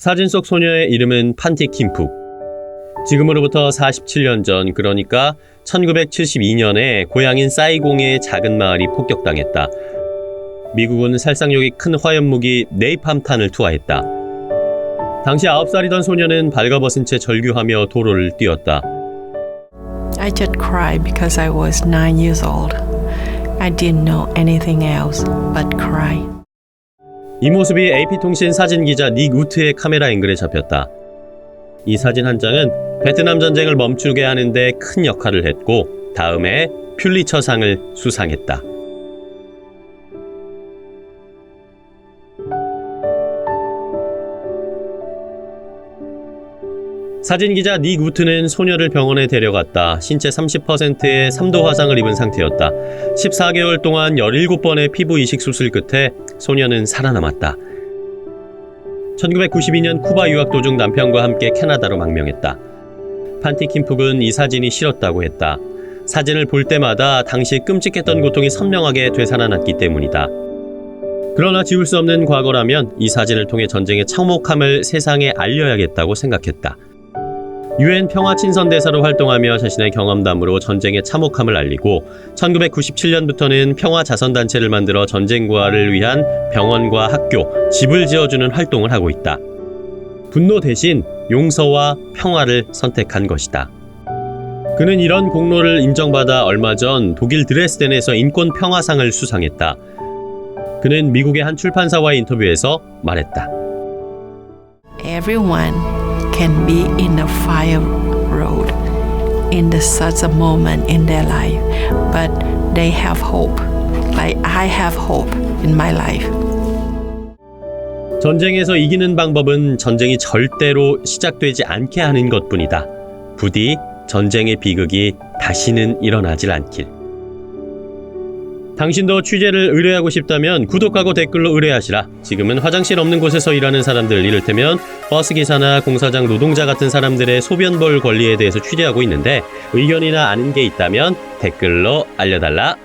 사진 속 소녀의 이름은 판티 킴푹. 지금으로부터 47년 전, 그러니까 1972년에 고향인 사이공의 작은 마을이 폭격당했다. 미국은 살상력이 큰 화염무기 네이팜탄을 투하했다. 당시 9살이던 소녀는 발가벗은 채 절규하며 도로를 뛰었다. I just cried because I was nine years old. I didn't know anything else but cry. 이 모습이 AP통신 사진기자 닉 우트의 카메라 앵글에 잡혔다. 이 사진 한 장은 베트남 전쟁을 멈추게 하는데 큰 역할을 했고 다음에 퓰리처상을 수상했다. 사진기자 닉 우트는 소녀를 병원에 데려갔다. 신체 30%의 3도 화상을 입은 상태였다. 14개월 동안 17번의 피부 이식 수술 끝에 소녀는 살아남았다. 1992년 쿠바 유학 도중 남편과 함께 캐나다로 망명했다. 판티 킴푹은 이 사진이 싫었다고 했다. 사진을 볼 때마다 당시 끔찍했던 고통이 선명하게 되살아났기 때문이다. 그러나 지울 수 없는 과거라면 이 사진을 통해 전쟁의 참혹함을 세상에 알려야겠다고 생각했다. 유엔 평화 친선 대사로 활동하며 자신의 경험담으로 전쟁의 참혹함을 알리고 1997년부터는 평화 자선 단체를 만들어 전쟁과를 위한 병원과 학교, 집을 지어주는 활동을 하고 있다. 분노 대신 용서와 평화를 선택한 것이다. 그는 이런 공로를 인정받아 얼마 전 독일 드레스덴에서 인권 평화상을 수상했다. 그는 미국의 한 출판사와의 인터뷰에서 말했다. Everyone can be in the fire road in the such a moment in their life, but they have hope. Like I have hope in my life. 전쟁에서 이기는 방법은 전쟁이 절대로 시작되지 않게 하는 것뿐이다. 부디 전쟁의 비극이 다시는 일어나질 않길. 당신도 취재를 의뢰하고 싶다면 구독하고 댓글로 의뢰하시라. 지금은 화장실 없는 곳에서 일하는 사람들, 이를테면 버스기사나 공사장 노동자 같은 사람들의 소변볼 권리에 대해서 취재하고 있는데 의견이나 아는 게 있다면 댓글로 알려달라.